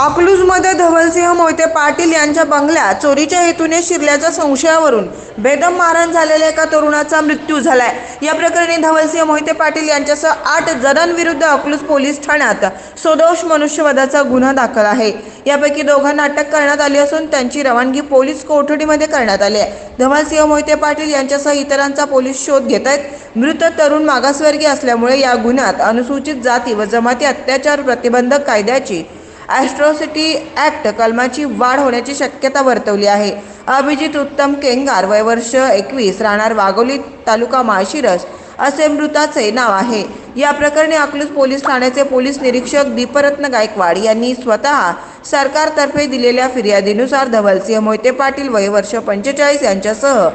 अकलूजमध्ये धवलसिंह मोहिते पाटील यांच्या बंगल्या चोरीच्या हेतूने शिरल्याच्या संशयावरून बेदम मारहाण झालेल्या एका तरुणाचा मृत्यू झालाय. या प्रकरणी धवलसिंह मोहिते पाटील यांच्यासह आठ जणांविरुद्ध अकलूज पोलीस ठाण्यात सदोष मनुष्यवधाचा गुन्हा दाखल आहे. यापैकी दोघांना अटक करण्यात आली असून त्यांची रवानगी पोलीस कोठडीमध्ये करण्यात आली आहे. धवलसिंह मोहिते पाटील यांच्यासह इतरांचा पोलीस शोध घेत आहेत. मृत तरुण मागासवर्गीय असल्यामुळे या गुन्ह्यात अनुसूचित जाती व जमाती अत्याचार प्रतिबंधक कायद्याची ॲस्ट्रॉसिटी ॲक्ट कलमाची वाढ होण्याची शक्यता वर्तवली आहे. अभिजित उत्तम केंगार वय वर्ष एकवीस राहणार वाघोली तालुका माळशिरस असे मृताचे नाव आहे. या प्रकरणी अकलूज पोलीस ठाण्याचे पोलीस निरीक्षक दीपरत्न गायकवाड यांनी स्वतः सरकारतर्फे दिलेल्या फिर्यादीनुसार धवलसिंह मोहिते पाटील वय वर्ष पंचेचाळीस यांच्यासह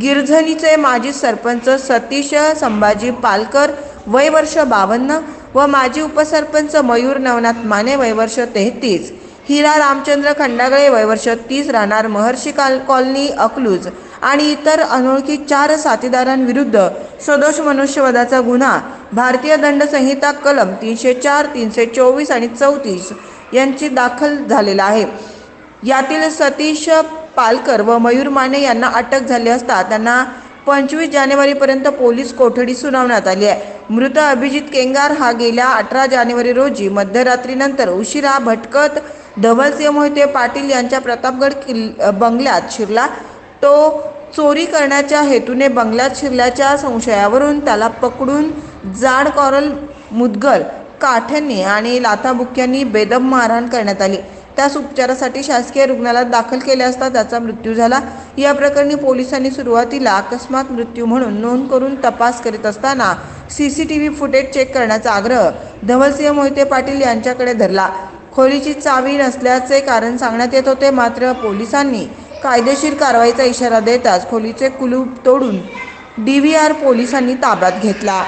गिरझणीचे माजी सरपंच सतीश संभाजी पालकर वय वर्ष बावन्न व माजी उपसरपंच मयूर नवनाथ माने वयवर्ष तेहतीस. हिरा रामचंद्र खंडागळे वयवर्ष तीस. राहणार महर्षी काल कॉलनी अकलूज आणि इतर अनोळखी चार साथीदारांविरुद्ध सदोष मनुष्यवधाचा गुन्हा भारतीय दंड संहिता कलम तीनशे चार तीनशे चोवीस आणि चौतीस यांची दाखल झालेला आहे. यातील सतीश पालकर व मयूर माने यांना अटक झाली असता त्यांना पंचवीस जानेवारीपर्यंत पोलीस कोठडी सुनावण्यात आली आहे. मृत अभिजित केंगार हा गेल्या अठरा जानेवारी रोजी मध्यरात्रीनंतर उशिरा भटकत धवलसिंह मोहिते पाटील यांच्या प्रतापगड किल्ल बंगल्यात शिरला. तो चोरी करण्याच्या हेतूने बंगल्यात शिरल्याच्या संशयावरून त्याला पकडून जाड कॉरल मुदगल काठ्यांनी आणि लाथाबुक्यांनी बेदम मारहाण करण्यात आली. त्यास उपचारासाठी शासकीय रुग्णालयात दाखल केले असता त्याचा मृत्यू झाला. या प्रकरणी पोलिसांनी सुरुवातीला अकस्मात मृत्यू म्हणून नोंद करून तपास करीत असताना C C T V footage check करण्याचा आग्रह धवलसिंह मोहिते पाटील यांच्याकडे धरला. खोलीची चावी नसल्याचे कारण सांगण्यात येत होते मात्र पोलिसांनी कायदेशीर कारवाईचा इशारा देताच खोलीचे कुलूप तोडून डी व्ही आर पोलिसांनी ताब्यात घेतला.